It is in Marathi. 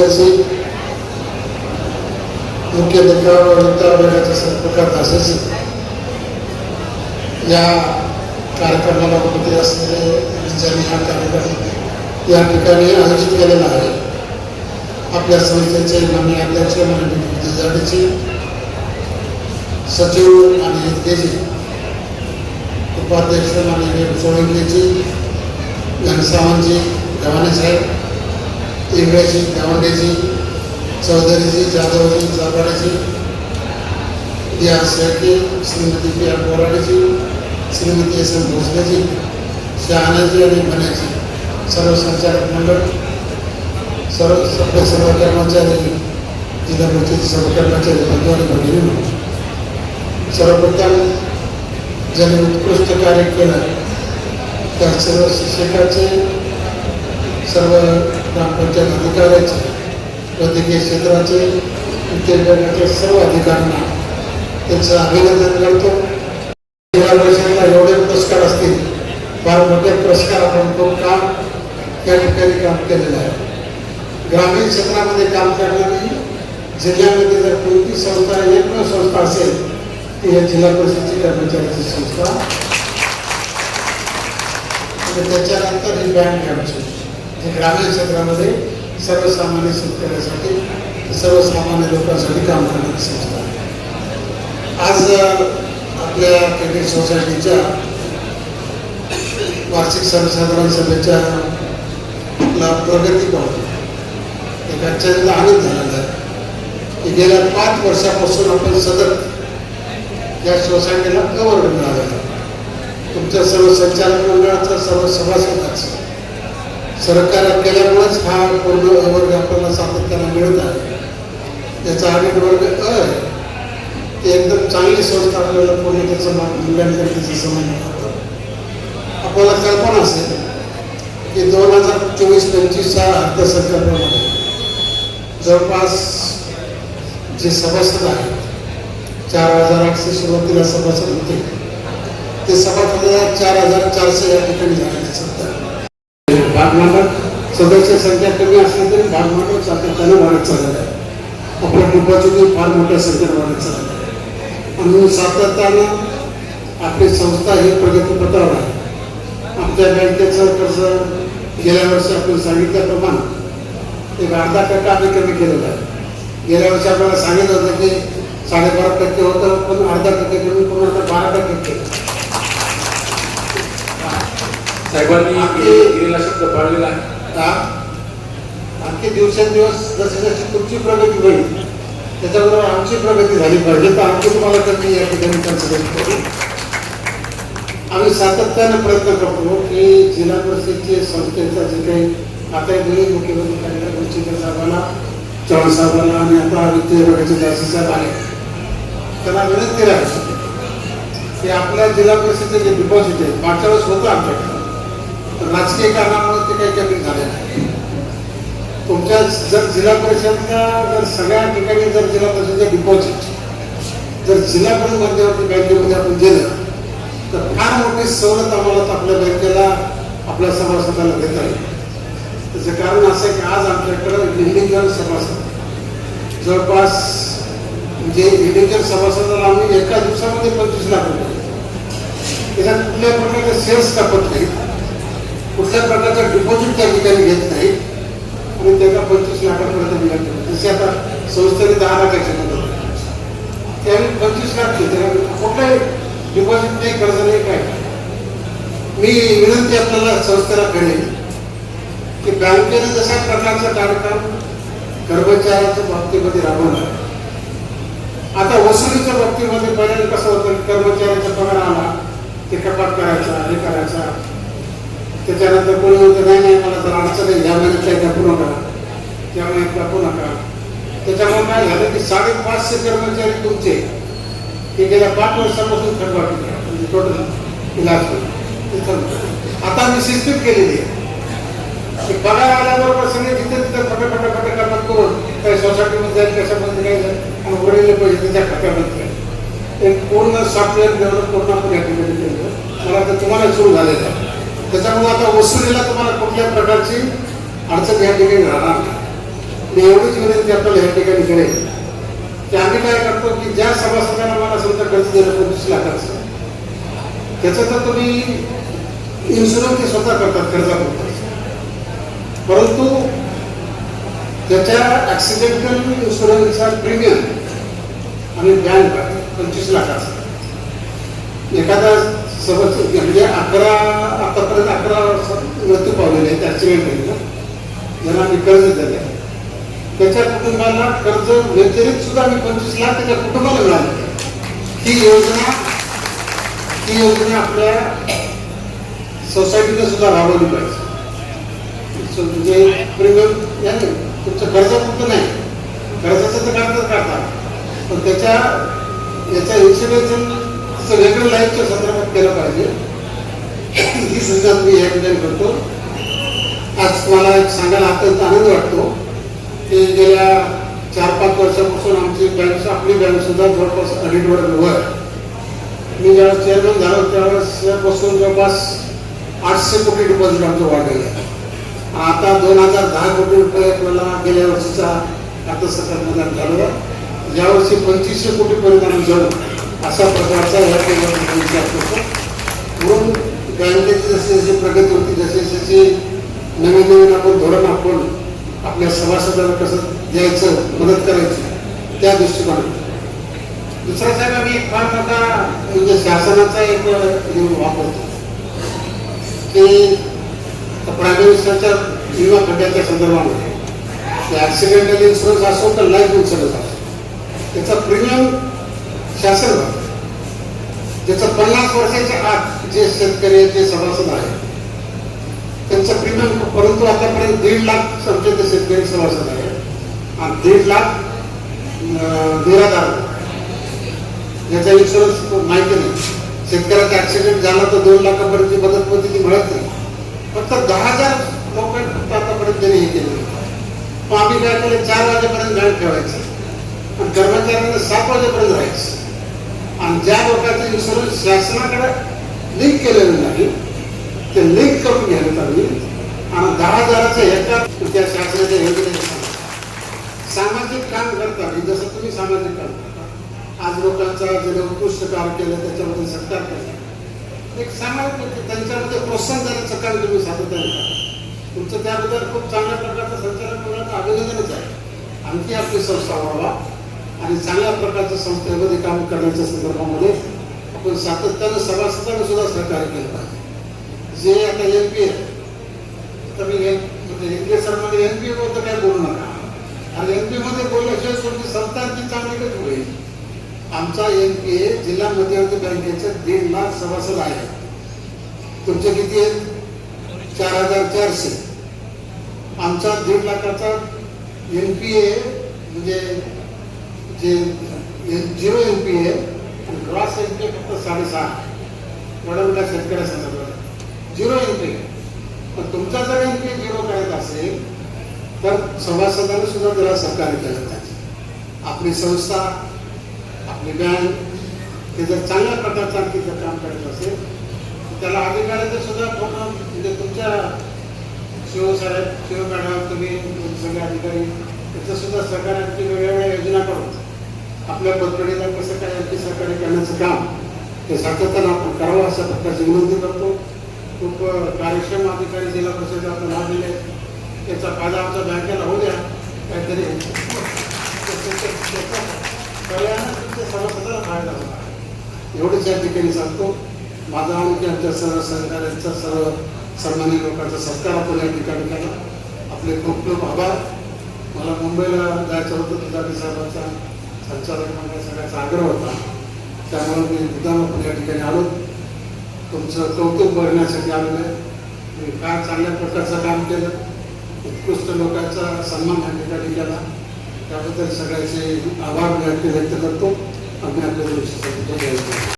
समाजाची मुख्य नेत्यावर वृत्तावरणाच्या संपर्कात असायची या कार्यक्रमाला उपस्थित असलेले ज्यांनी हा कार्यक्रम या ठिकाणी आयोजित केलेला आहे आपल्या संस्थेचे माननीय अध्यक्ष माननीय जाडेचे सचिव आणि हितकेजी उपाध्यक्ष माननीय सोळंकेजी घनसावंतजी गव्हाणे साहेब इंग्रजी गावंडेजी चौधरीजी जाधवजी जाबाडेजी या Shelke Shrimati P R Boradeji Shrimati S M Bhosaleji Shahanaji आणि मण्याजी सर्व संचालक मंडळ सर्व सभ्य सर्व कर्मचारी जिल्हा परिषदेचे सर्व कर्मचारी आणि भगिनी सर्वप्रथम ज्यांनी उत्कृष्ट कार्य केलं सर्व शिक्षकाचे सर्व ग्रामपंचायत अधिकाऱ्याचे वैद्यकीय क्षेत्राचे विद्या सर्व अधिकाऱ्यांना त्यांचं अभिनंदन करतो. जिल्हा परिषदेला एवढे पुरस्कार असतील फार मोठे पुरस्कार आपण तो काम त्या ठिकाणी काम केलेलं आहे. ग्रामीण क्षेत्रामध्ये काम करणारी जिल्ह्यामध्ये जर कोणती संस्था एकमेव संस्था असेल ती या जिल्हा परिषदेची कर्मचाऱ्याची संस्था. त्याच्यानंतर ही बँक आमची हे ग्रामीण क्षेत्रामध्ये सर्वसामान्य शेतकऱ्यासाठी सर्वसामान्य लोकांसाठी काम करणारी संस्था आज आपल्या क्रेडिट सोसायटीच्या वार्षिक सर्वसाधारण सभेच्या ला प्रगती पाहतो एक अत्यंत आनंद झालेला आहे की गेल्या पाच वर्षापासून आपण सतत या सोसायटीला कव्हर मिळालेला आहे. तुमच्या सर्व संचालक मंडळाचा सर्व सभासदांचा सरकार केल्यामुळेच हा पूर्ण वर्ग आपल्याला सातत्यानं मिळत आहे. त्याचा आडिट वर्ग अ एकदम चांगली संस्था आपल्याला पूर्ण त्याचं मूल्यांकन त्याचं समजलं जातं आपल्याला कल्पना असेल की दोन हजार चोवीस पंचवीस पंचवीसच्या अर्थसंकल्पामध्ये जवळपास जे सभासद आहेत चार हजार आठशे सुरुवातीला सभासद होते. ते सभासद चार हजार चारशे या ठिकाणी झाले. भागमांडळ सदस्य संख्या कमी असली तरी भागमांडळ सातत्यानं वाढत चाललं आहे. आपल्या कुटुंबाची फार मोठ्या संख्येने वाढत चाललं आहे. म्हणून सातत्यानं आपली संस्था ही प्रगतीपथावर आहे. आमच्या बँकेचं कर्ज गेल्या वर्षी आपण सांगितल्याप्रमाणे एक अर्धा टक्का आम्ही कमी केलेलं आहे. गेल्या वर्षी आपल्याला सांगितलं होतं की साडेबारा टक्के होतं पण अर्धा टक्के कमी करून आता बारा टक्के केलं. साहेबांनी आपली- दिलेला शब्द पाळलेला आहे. आणखी दिवसेंदिवस जशी जशी तुमची प्रगती होईल त्याच्याबरोबर आमची प्रगती झाली पाहिजे. तर आमची तुम्हाला त्यांनी या ठिकाणी कन्सिडर करू आम्ही सातत्याने प्रयत्न करतो की जिल्हा परिषदचे संस्थेचा जे काही आता दोन्ही मुख्यमंत्री कार्यक्रम गोष्टीच्या साहेबांना चव्हाण साहेबांना आणि आता वित्तीय विभागाचे जास्त साहेब आले त्यांना विनंती राहायची की आपल्या जिल्हा परिषदेचे जे डिपॉझिट आहे. मागच्या वेळेस होतं आमच्याकडे. राजकीय कारणामुळे ते काही कमी झाले नाही. तुमच्या जर जिल्हा परिषदच्या जर सगळ्या ठिकाणी जर जिल्हा परिषदेचे डिपॉझिट जर जिल्हा परिषद मध्यवर्ती बँकेमध्ये आपण दिलं तर फार मोठी सवलत आम्हाला आपल्या बँकेला आपल्या सभासदाला देता येईल. त्याचं कारण असं आहे की आज आमच्याकडं इंडिव्हिज्युअल सभासद. जवळपास म्हणजे इंडिव्हिज्युअल सभासदाला आम्ही एका दिवसामध्ये पंचवीस लाख रुपये त्याच्यात कुठल्या प्रकारचे सेल्स कापत नाही कुठल्या प्रकारचं डिपॉझिट त्या ठिकाणी घेत नाही. आणि त्याला पंचवीस लाखापर्यंत मिळत जसे आता संस्थेने दहा लाखाची मदत त्यावेळी पंचवीस लाख घेते कुठलाही डिपॉझिट नाही कर्ज नाही काय मी विनंती आपल्याला संस्थेला करेन की बँकेने जशा प्रकारचा कार्यक्रम कर्मचाऱ्याच्या बाबतीमध्ये राबवला. आता वसुलीच्या बाबतीमध्ये पहिल्यांदा कसं होतं? कर्मचाऱ्याचा पगार आला ते कपात करायचा हे करायचा. त्याच्यानंतर कोणी म्हणतं नाही नाही मला तर अडचण आहे या महिन्यात काही कापू नका त्या महिन्यात कापू नका त्याच्यामुळे काय झालं की साडेपाचशे कर्मचारी तुमचे ते गेल्या पाच वर्षापासून थकवाटी म्हणजे टोटल इलाज आता मी सिस्टीम केलेली आहे. की पगार आल्याबरोबर सगळे जिथे तिथे फटे फटे फटे कपात करून काही सोसायटीमध्ये जाईल कशामध्ये काय जाईल आणि उरलेले पैसे त्याच्या खात्यामध्ये जाईल. एक पूर्ण सॉफ्टवेअर डेव्हलप करून आपण या ठिकाणी केलं. मला तर तुम्हाला सुरू झालेलं आहे. त्याच्यामुळे आता वसुलीला तुम्हाला कुठल्या प्रकारची अडचण या ठिकाणी राहणार नाही. एवढीच विनंती आपल्याला या ठिकाणी करेल की आम्ही काय करतो की ज्या सभासदांना मला समजा कर्ज देणं पंचवीस लाखाचं त्याचं तर तुम्ही इन्शुरन्स ते स्वतः करतात कर्जापुरता. परंतु त्याच्या ॲक्सिडेंटल इन्शुरन्सचा प्रीमियम आणि बँक पंचवीस लाखाचा. एखादा सर्वच म्हणजे अकरा आतापर्यंत अकरा मृत्यू पावलेले आहेत ॲक्सिडेंट ज्यांना आम्ही कर्ज दिले त्याच्या कुटुंबाला कर्ज व्यतिरिक्त सुद्धा आम्ही पंचवीस लाख त्याच्या कुटुंबाला मिळाले. ही योजना ही योजना आपल्या सोसायटीने सुद्धा राबवली पाहिजे. म्हणजे प्रीमियम या नाही नाही. कर्जाचं तर काढतात काढतात. पण त्याच्या याच्या इन्शुरन्स तर वेगळं लाईफच्या संदर्भात केलं पाहिजे. ही सुविधा मी याबद्दल करतो. आज मला एक सांगायला अत्यंत आनंद वाटतो की गेल्या चार पाच वर्षापासून आमची बँक आपली बँक सुद्धा जवळपास अडीच वर वर मी ज्यावेळेस चेअरमॅन झालो त्यावेळेसपासून जवळपास आठशे कोटी डिपॉझिट आमचं वाढलेलं आहे. आता दोन हजार दहा कोटी रुपये मला गेल्या वर्षीचा अर्थसंकल्प झालं यावर्षी पंचवीसशे कोटीपर्यंत आम्ही जाऊ अशा प्रकारचा या केंद्राचा विचार करतो. म्हणून बँकेची जशी जशी प्रगती होती जशी जसे नवीन नवीन आपण धोरण आपण आपल्या सभासदांना कसं द्यायचं मदत करायची त्या दृष्टिकोनात दुसरा साहेब आम्ही एक फार मोठा म्हणजे शासनाचा एक वापरतो. की प्राणीविषयाच्या विमा खड्ड्याच्या संदर्भामध्ये ॲक्सिडेंटल इन्शुरन्स असो तर लाईफ इन्शुरन्स असो त्याचा प्रीमियम शासन भरतं. ज्याचं पन्नास वर्षाच्या आत जे शेतकरी जे सभासद आहेत त्यांचं प्रीमियम परंतु आतापर्यंत दीड लाख आमचे ते शेतकरी सभासद आहेत. आणि दीड लाख निराधार याचा इन्शुरन्स माहिती नाही. शेतकऱ्याचा ऍक्सिडेंट झाला तर दोन लाखापर्यंतची मदत होती ती मिळत नाही. फक्त दहा हजार लोकांनी फक्त आतापर्यंत त्यांनी हे केलं मग आम्ही काय केलं चार वाजेपर्यंत बँक ठेवायचं. आणि कर्मचाऱ्यांना सात वाजेपर्यंत राहायचं. आणि ज्या लोकांचं इन्शुरन्स शासनाकडे लिंक केलेलं नाही ते लिंक करून घ्यायला लागली आणि दहा हजाराचं एका त्या शासनाच्या योजनेत सामाजिक काम करतात. जसं तुम्ही सामाजिक काम करता. आज लोकांचा जे उत्कृष्ट कार्य केलं त्याच्यामध्ये सत्कार केला एक सामाजिक म्हणजे त्यांच्यामध्ये प्रोत्साहन देण्याचं काम तुम्ही सातत्याने करा तुमचं त्याबद्दल खूप चांगल्या प्रकारचं संचालन करण्याचं अभिनंदनच आहे. आणखी आपली संस्था व्हावा आणि चांगल्या प्रकारच्या संस्थेमध्ये काम करण्याच्या संदर्भामध्ये आपण सातत्यानं सभासदांना सुद्धा सहकार्य केलं पाहिजे. जे आता एम पी आहे. म्हणजे म्हणजे तर मी म्हणजे सरमध्ये एन पी बद्दल काय बोलू नका. आणि एम पी मध्ये बोलल्याशिवाय तुमची संस्था आणखी चांगली कशी होईल? आमचा एम पी ए जिल्हा मध्यवर्ती बँकेचे दीड लाख सभासद आहे तुमचे किती आहेत? चार हजार चारशे. आमचा दीड लाखाचा एम पी ए म्हणजे जे झिरो एम पी आहे ग्रॉस एम पी फक्त साडेसहा. एवढ्या त्या शेतकऱ्या संदर्भात झिरो एम पी पण तुमचा जर एम पी झिरो करायचा असेल तर सभासदांनी सुद्धा त्याला सहकार्य केलं पाहिजे. आपली संस्था आपली बँक ते जर चांगल्या प्रकारचं आणखी जर काम करत असेल तर त्याला अधिकाऱ्याचं सुद्धा फोन म्हणजे तुमच्या शिवसाहेब शिव मॅडम तुम्ही सगळे अधिकारी त्याचं सुद्धा सहकार्य वेगवेगळ्या योजना करून. आपल्या पत्रिकेला कसं काय आणखी सहकार्य करण्याचं काम ते सातत्यानं आपण करावं अशा प्रकारची विनंती करतो. खूप कार्यक्षम अधिकारी जिल्हा परिषद आपण लाभ दिले त्याचा फायदा आमच्या बँकेला होऊ द्या. काहीतरी सगळ्यांना तुमच्या सभासदाला फायदा होणार एवढंच या ठिकाणी सांगतो. माझा आणखी आमच्या सर्व सहकार्यांचा सर्व सन्मान्य लोकांचा सत्कार आपण या ठिकाणी केला आपले खूप खूप आभार. मला मुंबईला जायचं होतं तुझा साहेबांचा. संचालक मंडळ सगळ्याचा आग्रह होता. त्यामुळे मी मुद्दाम या ठिकाणी आलो. तुमचं कौतुक बघण्यासाठी आलेलं आहे. मी फार चांगल्या प्रकारचं काम केलं. उत्कृष्ट लोकांचा सन्मान या ठिकाणी केला. त्याबद्दल सगळ्याचे आभार मी व्यक्त करतो. आम्ही आपल्या दिवशी